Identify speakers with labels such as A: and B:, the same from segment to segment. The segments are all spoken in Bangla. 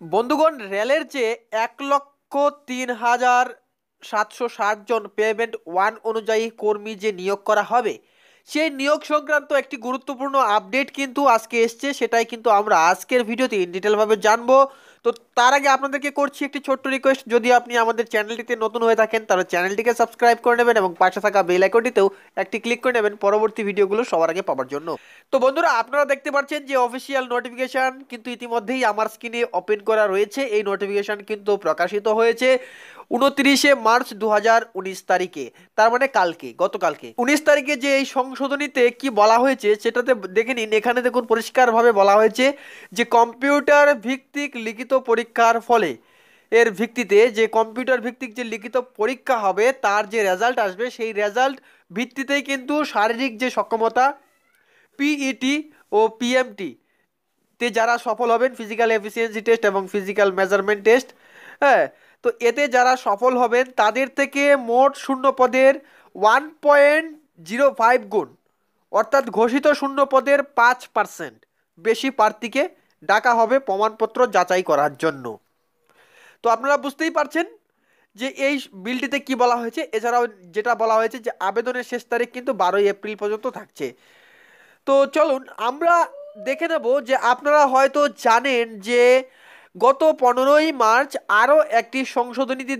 A: বন্ধুগণ, রেলের যে এক লক্ষ তিন হাজার সাতশো ষাট জন পেমেন্ট ওয়ান অনুযায়ী কর্মী যে নিয়োগ করা হবে, সেই নিয়োগ সংক্রান্ত একটি গুরুত্বপূর্ণ আপডেট কিন্তু আজকে এসছে। সেটাই কিন্তু আমরা আজকের ভিডিওতে ডিটেলভাবে জানব। তো তার আগে আপনাদেরকে করছি একটি ছোট্ট রিকোয়েস্ট যদি আপনি আমাদের চ্যানেলটিতে নতুন হয়ে থাকেন, তাহলে চ্যানেলটিকে সাবস্ক্রাইব করে নেবেন এবং পাশে থাকা বেল আইকনটিতেও একটি ক্লিক করে নেবেন পরবর্তী ভিডিওগুলো সবার আগে পাওয়ার জন্য। তো বন্ধুরা, আপনারা দেখতে পাচ্ছেন যে অফিসিয়াল নোটিফিকেশান কিন্তু ইতিমধ্যেই আমার স্ক্রিনে ওপেন করা রয়েছে। এই নোটিফিকেশান কিন্তু প্রকাশিত হয়েছে উনত্রিশে মার্চ দু হাজার উনিশ তারিখে। তার মানে কালকে, গতকালকে। উনিশ তারিখে যে এই সংশোধনীতে কি বলা হয়েছে সেটাতে দেখে নিন। এখানে দেখুন, পরিষ্কারভাবে বলা হয়েছে যে কম্পিউটার ভিত্তিক লিখিত পরীক্ষার ফলে। এর ভিত্তিতে যে কম্পিউটার ভিত্তিক যে লিখিত পরীক্ষা হবে, তার যে রেজাল্ট আসবে, সেই রেজাল্ট ভিত্তিতেই কিন্তু শারীরিক যে সক্ষমতা পিইটি ও পিএমটি তে যারা সফল হবেন ফিজিক্যাল এফিসিয়েন্সি টেস্ট এবং ফিজিক্যাল মেজারমেন্ট টেস্ট হ্যাঁ? তো এতে যারা সফল হবেন, তাদের থেকে মোট শূন্য পদের ওয়ান পয়েন্ট জিরো ফাইভ গুণ, অর্থাৎ ঘোষিত শূন্য পদের পাঁচ পার্সেন্ট বেশি প্রার্থীকে ডাকা হবে প্রমাণপত্র যাচাই করার জন্য। তো আপনারা বুঝতেই পারছেন যে এই বিলটিতে কি বলা হয়েছে। এছাড়াও যেটা বলা হয়েছে যে আবেদনের শেষ তারিখ কিন্তু বারোই এপ্রিল পর্যন্ত থাকছে। তো চলুন, আমরা দেখে নেব যে আপনারা হয়তো জানেন যে গত পনেরোই মার্চ আরও একটি সংশোধনীতে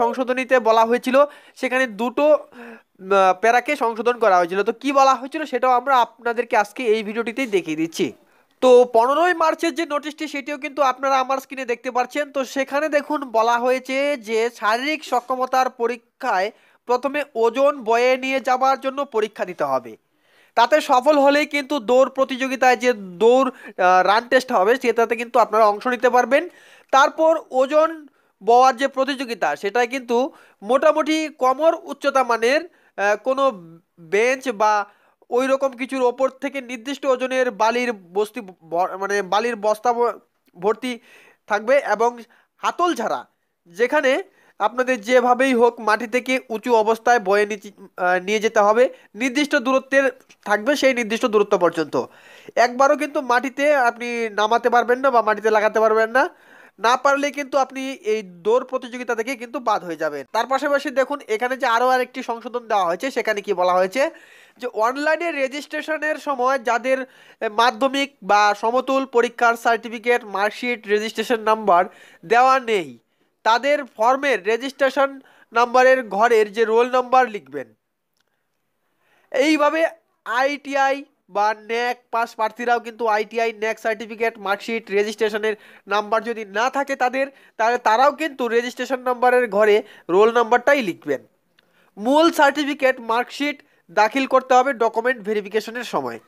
A: সংশোধনীতে বলা হয়েছিল। সেখানে দুটো প্যারাকে সংশোধন করা হয়েছিল। তো কি বলা হয়েছিল সেটাও আমরা আপনাদেরকে আজকে এই ভিডিওটিতেই দেখিয়ে দিচ্ছি। তো পনেরোই মার্চের যে নোটিশটি সেটিও কিন্তু আপনারা আমার স্ক্রিনে দেখতে পাচ্ছেন। তো সেখানে দেখুন, বলা হয়েছে যে শারীরিক সক্ষমতার পরীক্ষায় প্রথমে ওজন বয়ে নিয়ে যাওয়ার জন্য পরীক্ষা দিতে হবে। তাতে সফল হলেই কিন্তু দৌড় প্রতিযোগিতায় যে দৌড় রান টেস্ট হবে, সেটাতে কিন্তু আপনারা অংশ নিতে পারবেন। তারপর ওজন বওয়ার যে প্রতিযোগিতা সেটাই কিন্তু মোটামুটি কমর উচ্চতা মানের কোনো বেঞ্চ বা ওই রকম কিছুর ওপর থেকে নির্দিষ্ট ওজনের বালির বস্তি মানে বালির বস্তা ভর্তি থাকবে এবং হাতল ঝাড়া যেখানে আপনাদের যেভাবেই হোক মাটি থেকে উঁচু অবস্থায় বয়ে নিয়ে যেতে হবে। নির্দিষ্ট দূরত্বের থাকবে সেই নির্দিষ্ট দূরত্ব পর্যন্ত। একবারও কিন্তু মাটিতে আপনি নামাতে পারবেন না বা মাটিতে লাগাতে পারবেন না। না পারলে কিন্তু আপনি এই দৌড় প্রতিযোগিতা থেকে কিন্তু বাদ হয়ে যাবেন। তার পাশাপাশি দেখুন, এখানে যে আরও আরেকটি সংশোধন দেওয়া হয়েছে, সেখানে কি বলা হয়েছে? যে অনলাইনে রেজিস্ট্রেশনের সময় যাদের মাধ্যমিক বা সমতুল পরীক্ষার সার্টিফিকেট মার্কশিট রেজিস্ট্রেশন নাম্বার দেওয়া নেই, তাদের ফর্মের রেজিস্ট্রেশন নাম্বারের ঘরের যে রোল নাম্বার লিখবেন। এইভাবে আইটিআই বা ন্যাক পাস প্রার্থীরাও কিন্তু আইটিআই ন্যাক সার্টিফিকেট, মার্কশিট, রেজিস্ট্রেশনের নাম্বার যদি না থাকে তাদের, তাহলে তারাও কিন্তু রেজিস্ট্রেশন নাম্বারের ঘরে রোল নাম্বারটাই লিখবেন। মূল সার্টিফিকেট, মার্কশিট দাখিল করতে হবে ডকুমেন্ট ভেরিফিকেশনের সময়।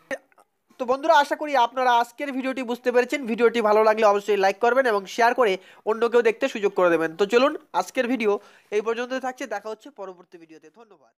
A: তো বন্ধুরা, আশা করি আপনারা আজকের ভিডিওটি বুঝতে পেরেছেন। ভিডিওটি ভালো লাগলে অবশ্যই লাইক করবেন এবং শেয়ার করে অন্য কেউ দেখতে সুযোগ করে দেবেন। তো চলুন, আজকের ভিডিও এই পর্যন্ত থাকছে। দেখা হচ্ছে পরবর্তী ভিডিওতে। ধন্যবাদ।